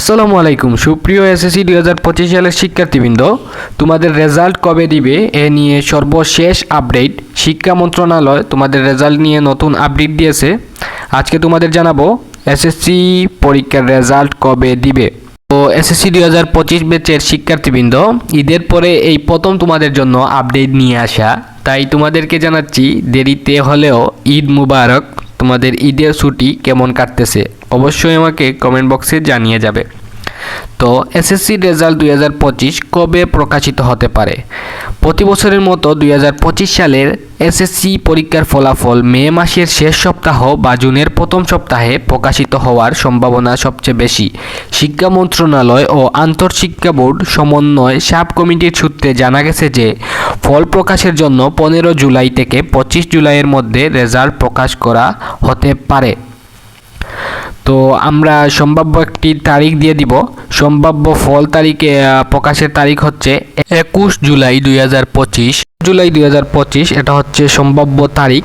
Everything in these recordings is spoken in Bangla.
আসসালামু আলাইকুম। সুপ্রিয় এসএসসি দুই হাজার পঁচিশ সালের শিক্ষার্থীবৃন্দ, তোমাদের রেজাল্ট কবে দিবে এ নিয়ে সর্বশেষ আপডেট শিক্ষা মন্ত্রণালয় তোমাদের রেজাল্ট নিয়ে নতুন আপডেট দিয়েছে। আজকে তোমাদের জানাব এসএসসি পরীক্ষার রেজাল্ট কবে দিবে। তো এসএসসি দুই হাজার পঁচিশ ব্যাচের শিক্ষার্থীবৃন্দ, ঈদের পরে এই প্রথম তোমাদের জন্য আপডেট নিয়ে আসা। তাই তোমাদেরকে জানাচ্ছি, দেরিতে হলেও ঈদ মুবারক। তোমাদের ঈদের ছুটি কেমন কাটতেছে, অবশ্যই আমাকে কমেন্ট বক্সে জানিয়ে যাবে। তো এসএসসি রেজাল্ট দুই হাজার পঁচিশ কবে প্রকাশিত হতে পারে? প্রতি বছরের মতো দুই হাজার পঁচিশ সালের এসএসসি পরীক্ষার ফলাফল মে মাসের শেষ সপ্তাহ বা জুনের প্রথম সপ্তাহে প্রকাশিত হওয়ার সম্ভাবনা সবচেয়ে বেশি। শিক্ষা মন্ত্রণালয় ও আন্তঃশিক্ষা বোর্ড সমন্বয় সাব কমিটির সূত্রে জানা গেছে যে ফল প্রকাশের জন্য পনেরো জুলাই থেকে পঁচিশ জুলাইয়ের মধ্যে রেজাল্ট প্রকাশ করা হতে পারে। তো আমরা সম্ভাব্য একটি তারিখ দিয়ে দিব। সম্ভাব্য ফল তারিখে প্রকাশের তারিখ হচ্ছে একুশ জুলাই দুই হাজার পঁচিশ। জুলাই দুই হাজার পঁচিশ, এটা হচ্ছে সম্ভাব্য তারিখ।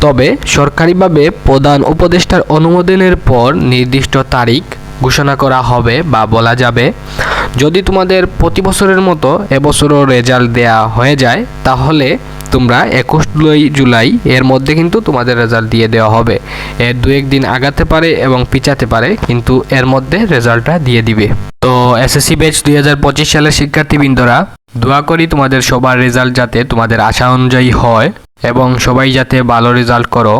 তবে সরকারিভাবে প্রধান উপদেষ্টার অনুমোদনের পর নির্দিষ্ট তারিখ ঘোষণা করা হবে বা বলা যাবে। যদি তোমাদের প্রতি বছরের মতো এবছরও রেজাল্ট দেয়া হয়ে যায়, তাহলে তোমরা একুশ জুলাই এর মধ্যে কিন্তু তোমাদের রেজাল্ট দিয়ে দেওয়া হবে। এর দু একদিন আগাতে পারে এবং পিছাতে পারে, কিন্তু এর মধ্যে রেজাল্টটা দিয়ে দিবে। তো এসএসসি ব্যাচ দুই হাজার পঁচিশ সালের শিক্ষার্থীবৃন্দরা, দোয়া করি তোমাদের সবার রেজাল্ট যাতে তোমাদের আশা অনুযায়ী হয় এবং সবাই যাতে ভালো রেজাল্ট করো।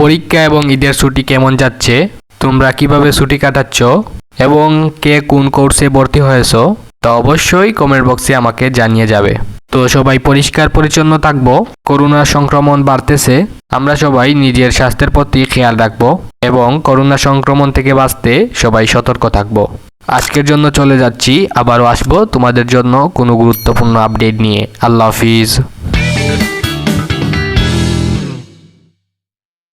পরীক্ষা এবং ঈদের ছুটি কেমন যাচ্ছে, তোমরা কীভাবে ছুটি কাটাচ্ছ এবং কে কোন কোর্সে ভর্তি হয়েছো, তা অবশ্যই কমেন্ট বক্সে আমাকে জানিয়ে যাবে। তো সবাই পরিষ্কার পরিচ্ছন্ন থাকব, করোনা সংক্রমণ বাড়তেছে, আমরা সবাই নিজের স্বাস্থ্যের প্রতি খেয়াল রাখব এবং করোনা সংক্রমণ থেকে বাঁচতে সবাই সতর্ক থাকব। আজকের জন্য চলে যাচ্ছি, আবারও আসব তোমাদের জন্য কোনো গুরুত্বপূর্ণ আপডেট নিয়ে। আল্লাহ হাফিজ।